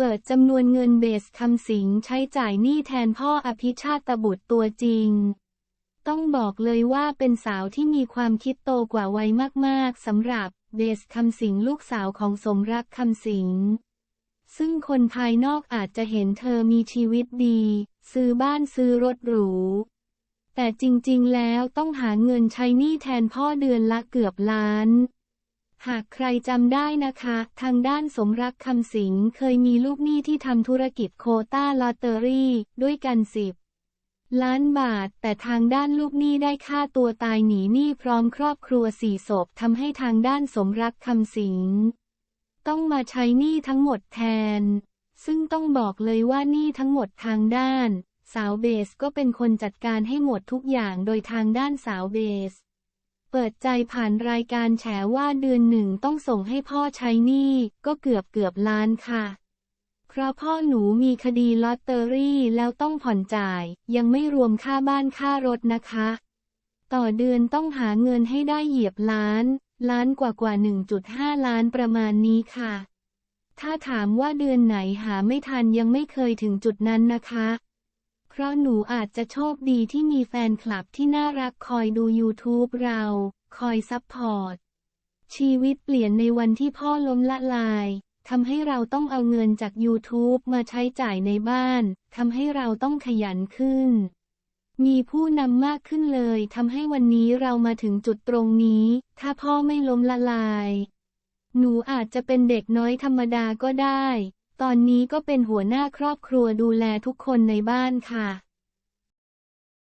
เปิดจำนวนเงินเบสคำสิงใช้จ่ายหนี้แทนพ่ออภิชาตบุตรตัวจริง ต้องบอกเลยว่าเป็นสาวที่มีความคิดโตกว่าวัยมากๆสำหรับเบสคำสิงลูกสาวของสมรักคำสิง ซึ่งคนภายนอกอาจจะเห็นเธอมีชีวิตดี ซื้อบ้านซื้อรถหรู แต่จริงๆแล้วต้องหาเงินใช้หนี้แทนพ่อเดือนละเกือบล้าน หากใครจำได้นะคะ ทางด้านสมรักคำสิงเคยมีลูกหนี้ที่ทำธุรกิจโคต้าลอตเตอรี่ ด้วยกันสิบล้านบาท แต่ทางด้านลูกหนี้ได้ฆ่าตัวตายหนีหนี้พร้อมครอบครัวสี่ศพทำให้ทางด้านสมรักคำสิงต้องมาใช้หนี้ทั้งหมดแทน ซึ่งต้องบอกเลยว่าหนี้ทั้งหมดทางด้าน สาวเบสก็เป็นคนจัดการให้หมดทุกอย่างโดยทางด้านสาวเบส เปิดใจผ่านรายการแฉว่าเดือนหนึ่งต้องส่งให้พ่อใช้หนี้ก็เกือบเกือบล้านค่ะ เพราะพ่อหนูมีคดีลอตเตอรี่แล้วต้องผ่อนจ่าย ยังไม่รวมค่าบ้านค่ารถนะคะ ต่อเดือนต้องหาเงินให้ได้เหยียบล้าน ล้านกว่ากว่า 1.5 ล้านประมาณนี้ค่ะ ถ้าถามว่าเดือนไหนหาไม่ทันยังไม่เคยถึงจุดนั้นนะคะ เพราะหนูอาจจะโชคดีที่มีแฟนคลับที่น่ารักคอยดู YouTube เรา คอยซัพพอร์ต ชีวิตเปลี่ยนในวันที่พ่อล้มละลายทำให้เราต้องเอาเงินจาก YouTube มาใช้จ่ายในบ้าน ทำให้เราต้องขยันขึ้น มีผู้นำมากขึ้นเลย ทำให้วันนี้เรามาถึงจุดตรงนี้ ถ้าพ่อไม่ล้มละลาย หนูอาจจะเป็นเด็กน้อยธรรมดาก็ได้ ตอนนี้ก็เป็นหัวหน้าครอบครัวดูแลทุกคนในบ้านค่ะ